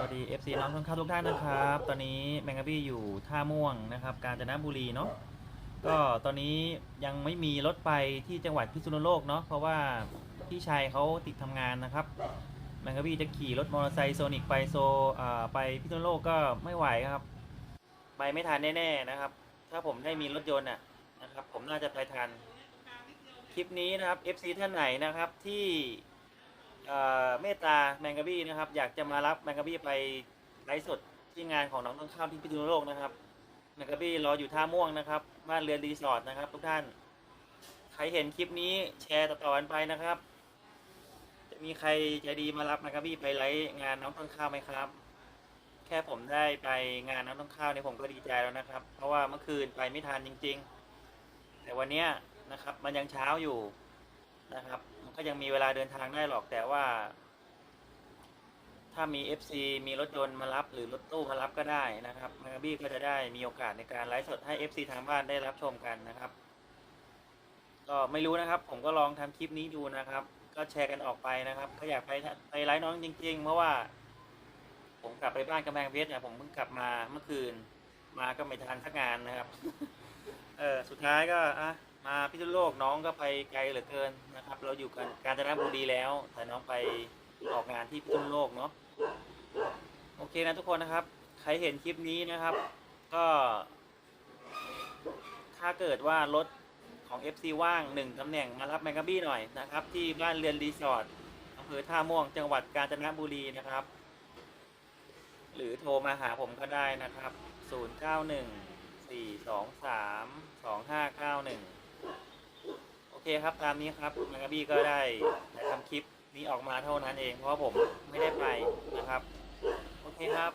สวัสดี FC น้องทุกท่านทุกท่านนะครับ ตอนนี้แมงกะบี้อยู่ท่าม่วงนะครับ กาญจนบุรีเนาะก็ตอนนี้ยังไม่มีรถไปที่จังหวัดพิษณุโลกเนาะเพราะว่าพี่ชายเขาติดทำงานนะครับแมงกะบี้จะขี่รถมอเตอร์ไซค์โซนิกไปโซอ่าไปพิษณุโลกก็ไม่ไหวครับ ไปไม่ทันแน่ๆนะครับ ถ้าผมได้มีรถยนต์อะนะครับ ผมน่าจะไปทันคลิปนี้นะครับ FC ท่านไหนนะครับที่ เอ่อเมตตาแมงกะบี้นะครับ อยากจะมารับแมงกะบี้ไปไลฟ์สดที่งานของน้องต้นข้าวที่พิษณุโลกนะครับแมงกะบี้รออยู่ท่าม่วงนะครับบ้านเรือนรีสอร์ทนะครับ ทุกท่าน ใครเห็นคลิปนี้แชร์ต่อๆกันไปนะครับ จะมีใครใจดีมารับแมงกะบี้ไปไลฟ์งานน้องต้นข้าวไหมครับ แค่ผมได้ไปงานน้องต้นข้าวเนี่ยผมก็ดีใจแล้วนะครับ เพราะว่าเมื่อคืนไปไม่ทันจริง ๆ แต่วันเนี้ยนะครับ มันยังเช้าอยู่นะครับ ก็ยังมีเวลาเดินทางได้หรอกแต่ว่า ถ้ามี FC มีรถยนต์มารับ หรือรถตู้มารับก็ได้นะครับมาบี้ก็จะได้มีโอกาสในการไลฟ์สดให้ FC ทางบ้านได้รับชมกันนะครับ ก็ไม่รู้นะครับ ผมก็ลองทำคลิปนี้ดูนะครับ ก็แชร์กันออกไปนะครับก็อยากไปไปไลฟ์น้องจริง ๆ เพราะว่า ผมกลับไปบ้านกำแพงเพชรเนี่ยผมเพิ่งกลับมาเมื่อคืน มาก็ไม่ทันสักงานนะครับ เออสุดท้ายก็อะ มาพิษณุโลกน้องก็ไปไกลเหลือเกินนะครับ เราอยู่กันกาญจนบุรีแล้ว แต่น้องไปออกงานที่พิษณุโลกเนาะโอเคนะทุกคนนะครับ ใครเห็นคลิปนี้นะครับ ก็ ถ้าเกิดว่ารถของ FC ว่างหนึ่งตำแหน่งมารับแมงกะบี้หน่อยนะครับ ที่บ้านเรือนรีสอร์ทอำเภอท่าม่วงจังหวัดกาญจนบุรีนะครับ หรือโทรมาหาผมก็ได้นะครับ 091 4 คครับตามนี้ครับแมากาบี้ก็ได้ทำคลิปนี้ออกมาเท่านั้นเอง เพราะผมไม่ได้ไปนะครับ โอเคครับ